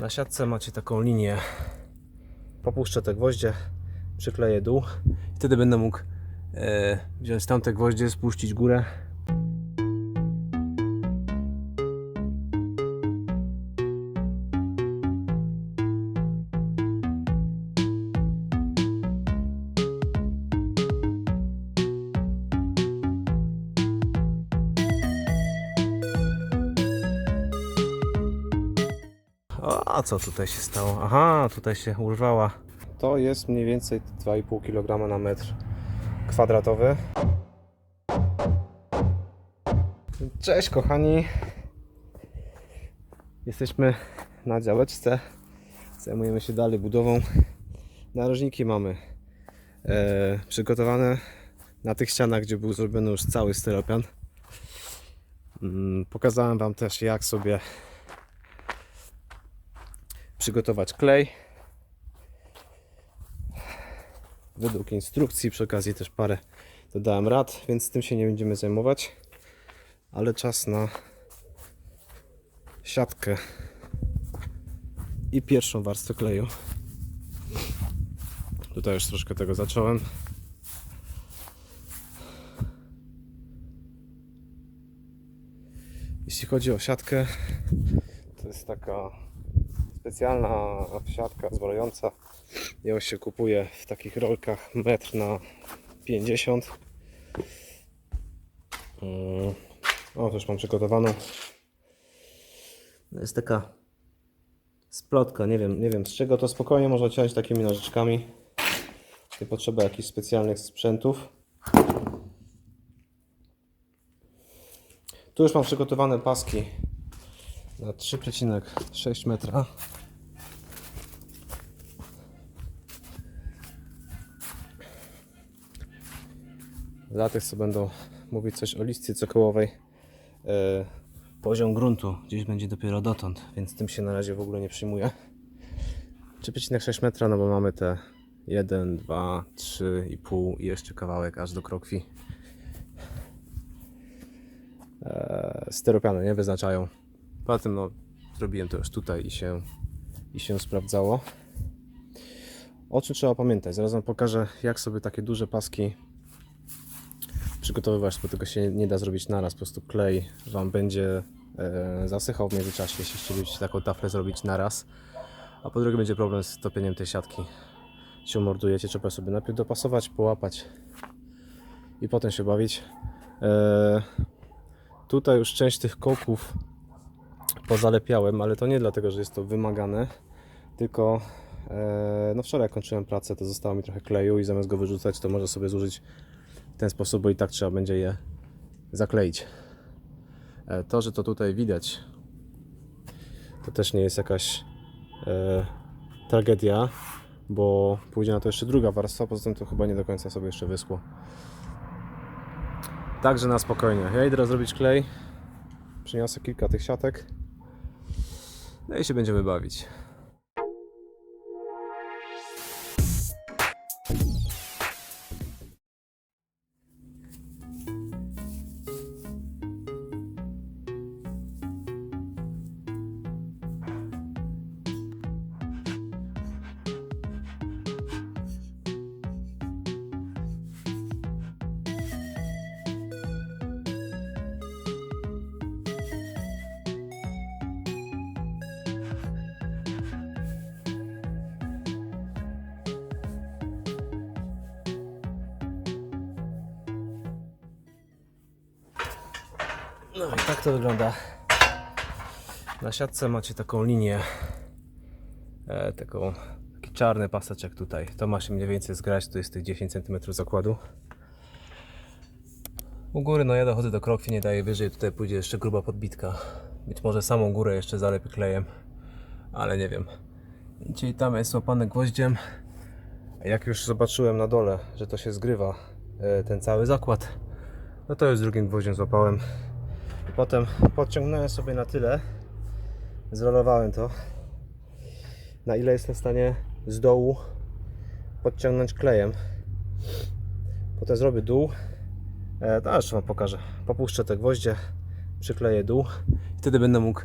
Na siatce macie taką linię. Popuszczę te gwoździe, przykleję dół. Wtedy będę mógł e, wziąć tamte gwoździe, spuścić górę. O, a co tutaj się stało? Aha, tutaj się urwała. To jest mniej więcej 2,5 kg na metr kwadratowy. Cześć kochani. Jesteśmy na działeczce. Zajmujemy się dalej budową. Narożniki mamy e, przygotowane na tych ścianach, gdzie był zrobiony już cały styropian. Mm, Pokazałem Wam też, jak sobie przygotować klej. Według instrukcji, przy okazji też parę dodałem rad, więc tym się nie będziemy zajmować. Ale czas na siatkę i pierwszą warstwę kleju. Tutaj już troszkę tego zacząłem. Jeśli chodzi o siatkę, to jest taka specjalna siatka zbrojąca. Ją się kupuje w takich rolkach metr na 50. Mm. O, też mam przygotowaną. To jest taka splotka, nie wiem, nie wiem z czego to spokojnie można ciąć takimi nożyczkami. Nie potrzeba jakichś specjalnych sprzętów. Tu już mam przygotowane paski na 3,6 metra. Dla tych, co będą mówić coś o listy cokołowej, e, poziom gruntu gdzieś będzie dopiero dotąd, więc tym się na razie w ogóle nie przyjmuję. 3,6 metra, no bo mamy te 1, 2, 3,5 i jeszcze kawałek aż do krokwi. E, styropiany nie wyznaczają. Poza tym no, zrobiłem to już tutaj i się, i się sprawdzało. O czym trzeba pamiętać? Zaraz Wam pokażę, jak sobie takie duże paski przygotowywać, bo tego się nie da zrobić naraz. Po prostu klej Wam będzie e, zasychał w międzyczasie, jeśli chcielibyście taką taflę zrobić naraz. A po drugie będzie problem z topieniem tej siatki. Się mordujecie, trzeba sobie najpierw dopasować, połapać i potem się bawić. E, tutaj już część tych kołków pozalepiałem, ale to nie dlatego, że jest to wymagane, tylko e, no wczoraj jak kończyłem pracę, to zostało mi trochę kleju i zamiast go wyrzucać, to może sobie zużyć ten sposób, bo i tak trzeba będzie je zakleić. E, to, że to tutaj widać, to też nie jest jakaś e, tragedia, bo pójdzie na to jeszcze druga warstwa, poza tym to chyba nie do końca sobie jeszcze wyschło. Także na spokojnie. Ja idę zrobić klej. Przyniosę kilka tych siatek. No i się będziemy bawić. No i tak to wygląda. Na siatce macie taką linię. E, taką, taki czarny paseczek tutaj. To ma się mniej więcej zgrać. Tu jest tych 10 cm zakładu. U góry, no ja dochodzę do krokwi, nie daję wyżej. Tutaj pójdzie jeszcze gruba podbitka. Być może samą górę jeszcze zalepię klejem, ale nie wiem. Dzisiaj tam jest łapane gwoździem. Jak już zobaczyłem na dole, że to się zgrywa, e, ten cały zakład, no to już drugim gwoździem złapałem. Potem podciągnąłem sobie na tyle, zrolowałem to, na ile jestem w stanie z dołu podciągnąć klejem. Potem zrobię dół, e, to jeszcze Wam pokażę. Popuszczę te gwoździe, przykleję dół i wtedy będę mógł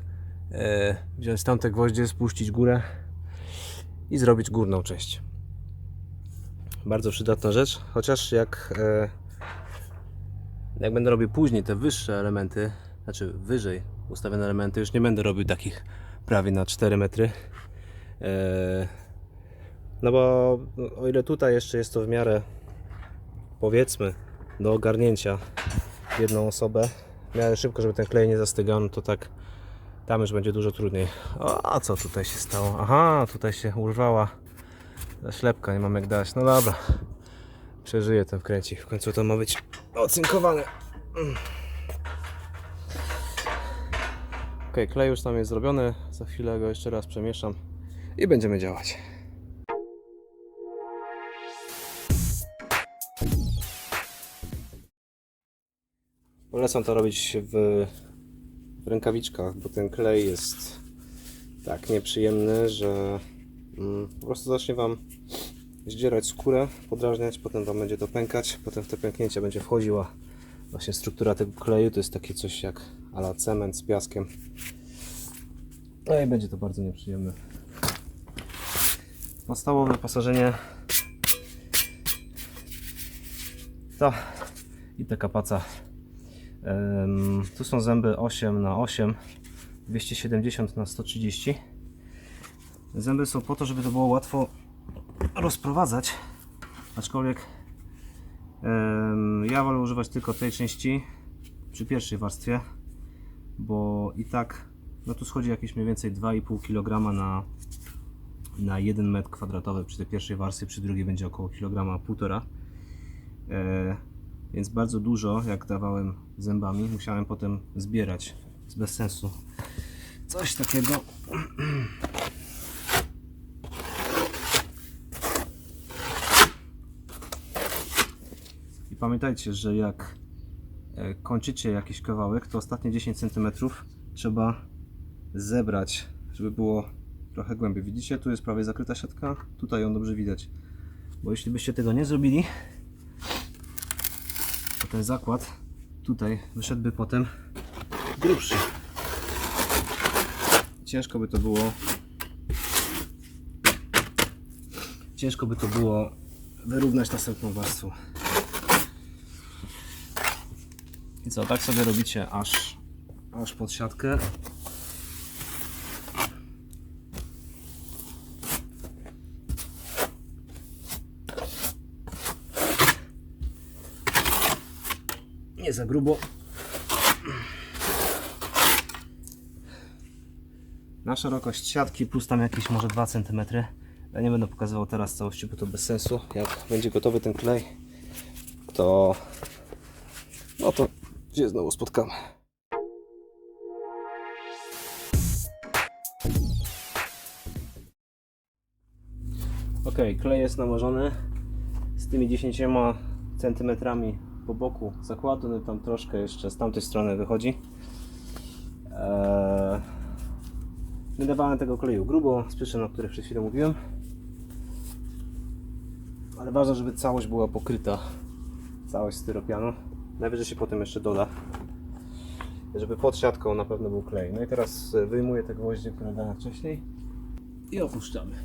e, wziąć tamte gwoździe, spuścić górę i zrobić górną część. Bardzo przydatna rzecz, chociaż jak, e, jak będę robił później te wyższe elementy, znaczy wyżej ustawione elementy, już nie będę robił takich prawie na 4 metry. E, no bo o ile tutaj jeszcze jest to w miarę powiedzmy do ogarnięcia jedną osobę w miarę szybko, żeby ten klej nie zastygał, no to tak tam już będzie dużo trudniej. O, a co tutaj się stało? Aha, tutaj się urwała zaślepka, nie mam jak dać. No dobra, przeżyję ten wkręcik. W końcu to ma być ocynkowane. Mm. Ok, klej już tam jest zrobiony. Za chwilę go jeszcze raz przemieszam i będziemy działać. Polecam to robić w, w rękawiczkach, bo ten klej jest tak nieprzyjemny, że mm, po prostu zacznie Wam zdzierać skórę, podrażniać, potem Wam będzie to pękać, potem w te pęknięcia będzie wchodziła właśnie struktura tego kleju, to jest takie coś jak ala cement z piaskiem. No i będzie to bardzo nieprzyjemne. Podstawowe wyposażenie. To. I taka paca. Ym, tu są zęby 8 na 8 270 na 130 Zęby są po to, żeby to było łatwo rozprowadzać. Aczkolwiek ym, ja wolę używać tylko tej części przy pierwszej warstwie bo i tak no tu schodzi jakieś mniej więcej 2,5 kg na, na 1 metr kwadratowy przy tej pierwszej warstwie, przy drugiej będzie około kilograma półtora. E, więc bardzo dużo, jak dawałem zębami, musiałem potem zbierać. Jest bez sensu. Coś takiego. I pamiętajcie, że jak kończycie jakiś kawałek, to ostatnie 10 cm trzeba zebrać, żeby było trochę głębiej. Widzicie, tu jest prawie zakryta siatka, tutaj ją dobrze widać. Bo jeśli byście tego nie zrobili, to ten zakład tutaj wyszedłby potem grubszy. Ciężko by to było ciężko by to było wyrównać następną warstwą. I co, tak sobie robicie aż, aż pod siatkę. Nie za grubo. Na szerokość siatki plus tam jakieś może 2 cm. Ja nie będę pokazywał teraz całości, bo to bez sensu. Jak będzie gotowy ten klej, to no to gdzie znowu spotkamy. Ok, klej jest nałożony z tymi 10 centymetrami po boku zakładu, no tam troszkę jeszcze z tamtej strony wychodzi. Eee, tego kleju grubo, z przyczyn, o których przed chwilą mówiłem. Ale ważne, żeby całość była pokryta, całość styropianu. Najwyżej się potem jeszcze doda, żeby pod siatką na pewno był klej. No i teraz e, wyjmuję te gwoździe, które dałem wcześniej i opuszczamy.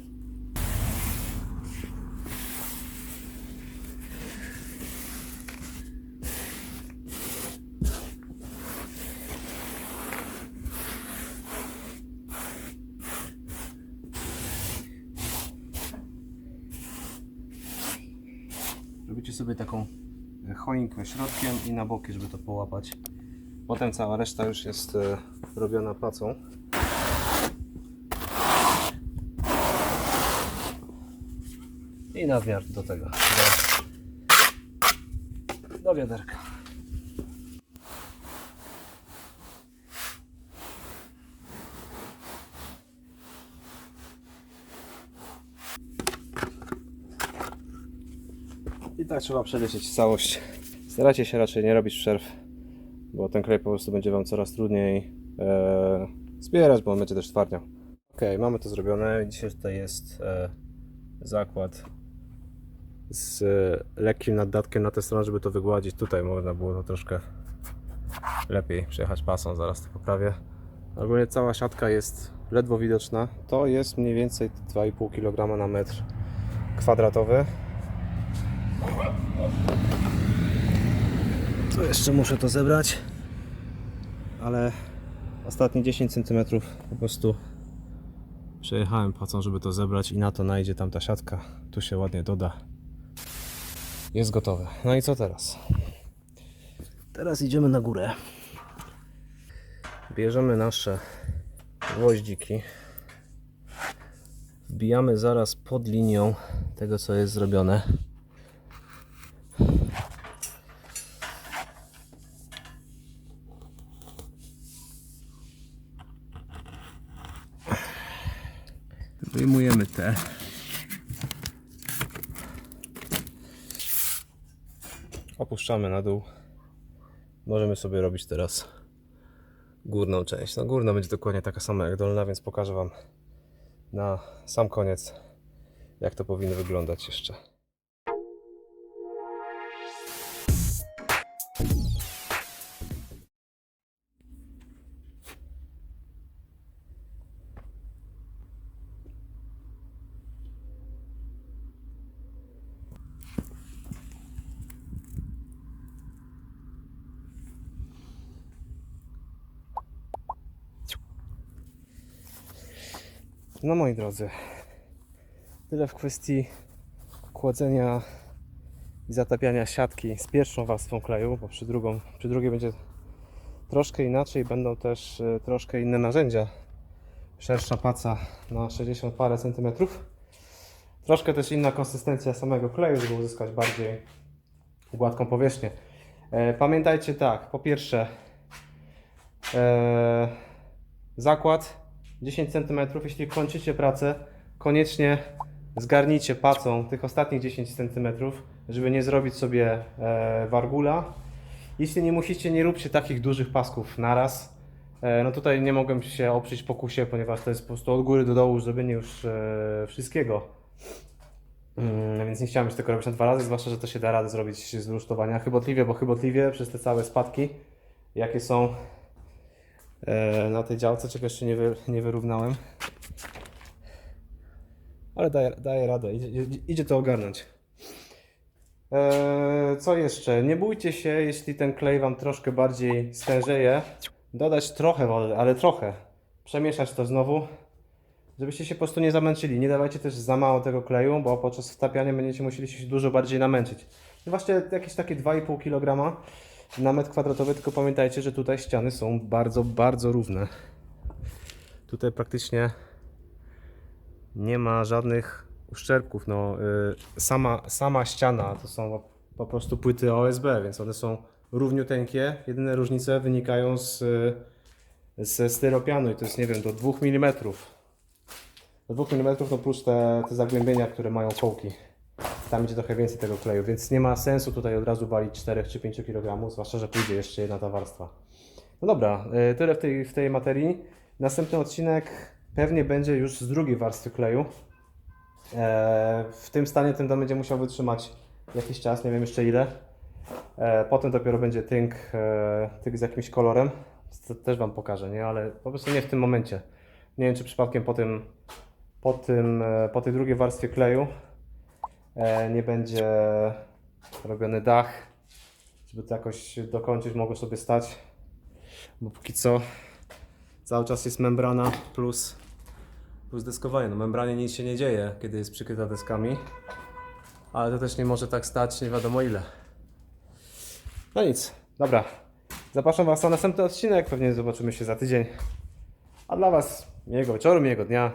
Robicie sobie taką choinkę środkiem i na boki, żeby to połapać. Potem cała reszta już jest e, robiona pacą. I nadmiar do tego. Do, do wiaderka. I tak trzeba przelecieć całość. Starajcie się raczej nie robić przerw, bo ten klej po prostu będzie Wam coraz trudniej e, zbierać, bo on będzie też twardniał. Ok, mamy to zrobione. Dzisiaj tutaj jest e, zakład z e, lekkim naddatkiem na tę stronę, żeby to wygładzić. Tutaj można było to troszkę lepiej przejechać pasą, zaraz to poprawię. Ogólnie cała siatka jest ledwo widoczna. To jest mniej więcej 2,5 kg na metr kwadratowy. Tu jeszcze muszę to zebrać, ale ostatnie 10 cm po prostu przejechałem pacą, żeby to zebrać i na to najdzie tam ta siatka. Tu się ładnie doda. Jest gotowe. No i co teraz? Teraz idziemy na górę. Bierzemy nasze gwoździki. Wbijamy zaraz pod linią tego, co jest zrobione. Wyjmujemy te. Opuszczamy na dół. Możemy sobie robić teraz górną część. No górna będzie dokładnie taka sama jak dolna, więc pokażę Wam na sam koniec jak to powinno wyglądać jeszcze. No moi drodzy, tyle w kwestii kładzenia i zatapiania siatki z pierwszą warstwą kleju, bo przy, drugą, przy drugiej będzie troszkę inaczej, będą też e, troszkę inne narzędzia. Szersza paca na 60 parę centymetrów. Troszkę też inna konsystencja samego kleju, żeby uzyskać bardziej gładką powierzchnię. E, Pamiętajcie tak, po pierwsze e, zakład 10 cm. Jeśli kończycie pracę, koniecznie zgarnijcie pacą tych ostatnich 10 cm, żeby nie zrobić sobie e, wargula. Jeśli nie musicie, nie róbcie takich dużych pasków naraz. E, no tutaj nie mogłem się oprzeć pokusie, ponieważ to jest po prostu od góry do dołu zrobienie już e, wszystkiego. Mm, więc nie chciałem już tego robić na dwa razy, zwłaszcza, że to się da radę zrobić z rusztowania chybotliwie, bo chybotliwie przez te całe spadki, jakie są na tej działce, czego jeszcze nie, wy, nie wyrównałem. Ale daje, daje radę, idzie, idzie, to ogarnąć. E, co jeszcze? Nie bójcie się, jeśli ten klej Wam troszkę bardziej stężeje, dodać trochę wody, ale trochę. Przemieszać to znowu, żebyście się po prostu nie zamęczyli. Nie dawajcie też za mało tego kleju, bo podczas wtapiania będziecie musieli się dużo bardziej namęczyć. Właśnie jakieś takie 2,5 kg na metr kwadratowy, tylko pamiętajcie, że tutaj ściany są bardzo, bardzo równe. Tutaj praktycznie nie ma żadnych uszczerbków. No, y, sama, sama ściana to są po prostu płyty OSB, więc one są równiuteńkie. Jedyne różnice wynikają z, y, ze styropianu i to jest, nie wiem, do 2 mm. Do 2 mm no plus te, te zagłębienia, które mają kołki. Tam idzie trochę więcej tego kleju, więc nie ma sensu tutaj od razu walić 4 czy 5 kg, zwłaszcza, że pójdzie jeszcze jedna ta warstwa. No dobra, y, tyle w tej, w tej materii. Następny odcinek pewnie będzie już z drugiej warstwy kleju. E, w tym stanie ten dom będzie musiał wytrzymać jakiś czas, nie wiem jeszcze ile. E, potem dopiero będzie tynk, e, tynk z jakimś kolorem. To też Wam pokażę, nie? Ale po prostu nie w tym momencie. Nie wiem, czy przypadkiem po tym, po tym, po tej drugiej warstwie kleju nie będzie robiony dach, żeby to jakoś dokończyć, mogło sobie stać. Bo póki co cały czas jest membrana plus, plus deskowanie. No membranie nic się nie dzieje, kiedy jest przykryta deskami, ale to też nie może tak stać nie wiadomo ile. No nic, dobra. Zapraszam Was na następny odcinek, pewnie zobaczymy się za tydzień. A dla Was miłego wieczoru, miłego dnia.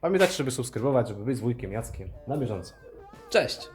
Pamiętajcie, żeby subskrybować, żeby być z wujkiem Jackiem na bieżąco. Cześć!